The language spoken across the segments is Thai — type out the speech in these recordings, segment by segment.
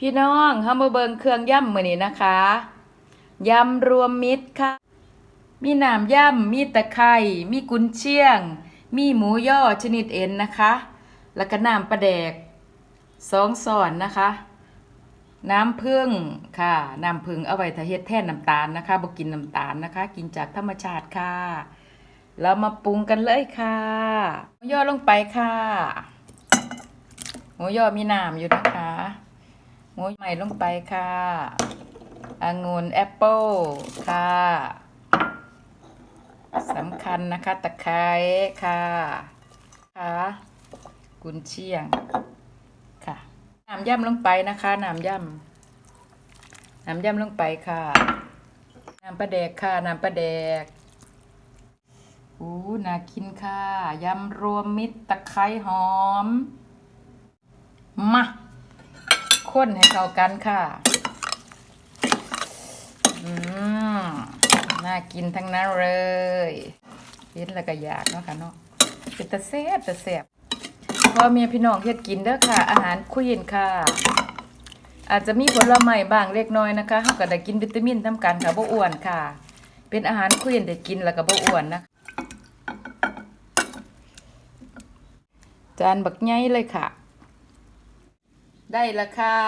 พี่น้องเฮามาเบิงเครื่องย่ำมื้อนี้นะคะยำรวมมิตรค่ะ มีน้ำย่ำมีตะไคร้มีกุนเชียง มีหมูย่อชนิดเอ็นนะคะ แล้วก็น้ำปลาแดกสองส่อนนะคะ น้ำผึ้งค่ะ น้ำผึ้งเอาไว้ถ้าเฮ็ดแทนน้ำตาลนะคะบ่กินน้ำตาลนะคะ กินจากธรรมชาติค่ะ เรามาปรุงกันเลยค่ะหมูย่อลงไปค่ะหมูย่อมีน้ำอยู่นะคะ หมูใหม่ลงไปค่ะองุ่นแอปเปิลค่ะสำคัญนะคะ ตะไคร้ค่ะค่ะกุนเชียงค่ะน้ำย่ำลงไปนะคะน้ำย่ำน้ำย่ำลงไปค่ะน้ำปลาแดกค่ะน้ำปลาแดกอู้น่ากินค่ะยำรวมมิตรตะไคร้หอมมา ข้นให้เข้ากันค่ะ อืมน่ากินทั้งนั้นเลยเห็นแล้วก็อยากเนาะค่ะเนาะเป็นตะแซ่บตะแซ่บพ่อเมียพี่น้องเฮ็ดกินเด้อค่ะ อาหารควีนค่ะ อาจจะมีผลไม้บ้างเล็กน้อยนะคะเฮาก็ได้กินวิตามินทำกันค่ะบ่อ้วนค่ะ เป็นอาหารควีนได้กินแล้วก็บ่อ้วนนะจานบักใหญ่เลยค่ะ ได้ละค่ะ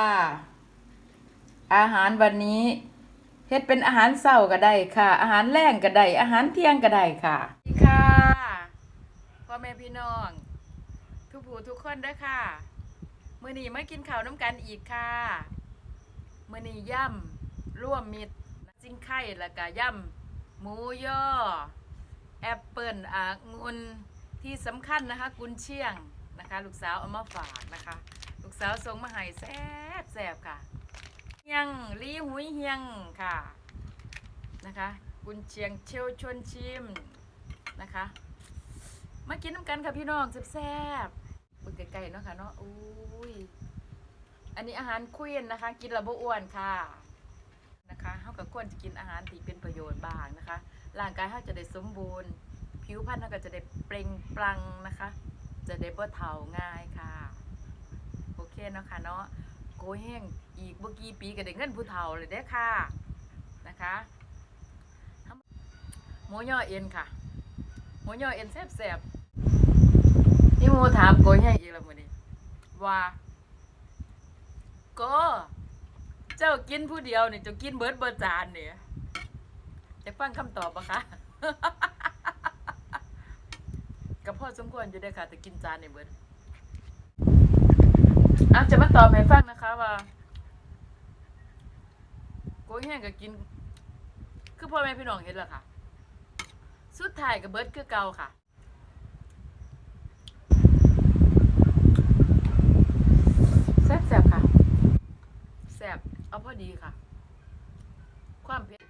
อาหารวันนี้เฮ็ดเป็นอาหารเช้าก็ได้ค่ะ อาหารแรงก็ได้ อาหารเที่ยงก็ได้ค่ะค่ะพ่อแม่พี่น้อง ทุกผู้ทุกคนด้อค่ะมื้อนี้มากินข้าวน้ำกันอีกค่ะมื้อนี้ย่ำร่วมมิตรจิ้งไข่แล้วก็ย่ำหมูย่อ แอปเปิลอ่างุนที่สำคัญนะคะ กุนเชียงนะคะ ลูกสาวเอามาฝากนะคะ สาวส่งมาให้แซ่บแซ่บค่ะเฮียงลีหุยเฮียงค่ะนะคะกุนเชียงเชยวชวนชิมนะคะมากินน้ำกันค่ะพี่น้องแซ่บๆบึกไก่ๆเนาะค่ะเนาะอุ้ยอันนี้อาหารควีนนะคะ กินและบ่อ้วนค่ะนะคะเฮาก็ควรจะกินอาหารที่เป็นประโยชน์บ้างนะคะร่างกายเขาจะได้สมบูรณ์ ผิวพรรณเขาก็จะได้เปล่งปลั่งนะคะ จะได้บ่เฒ่าง่ายค่ะ นาะค่ะเนาะโกแห้งอีกเมื่อกี่ปีก็ได้เงินผู้เฒ่าเลยเด้ค่ะนะคะหมูย่อเอ็นค่ะหมูย่อเอ็นแซ่บๆนี่หมูถามโกแห้งอีกแล้วมื้อนี้ว่าโกเจ้ากินผู้เดียวนี่เจ้ากินเบิดเบิดจานเนี่ยจะฟังคำตอบปะคะกับพ่อสมควรจะได้ค่ะแต่กินจานในเบิร์ด อะจะมาตอบให้ฟังนะคะว่าโกยแห้งก็กิน คือพ่อแม่พี่น้องเห็นแล้วค่ะ สุดท้ายกับเบิร์ดคือเก่าค่ะแซ่บๆค่ะแซ่บเอาพอดีค่ะ ความเผ็ด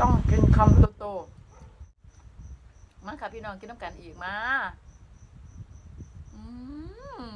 ต้องกินคำโตๆมาค่ะพี่น้องกินน้ำกันอีกมา อืม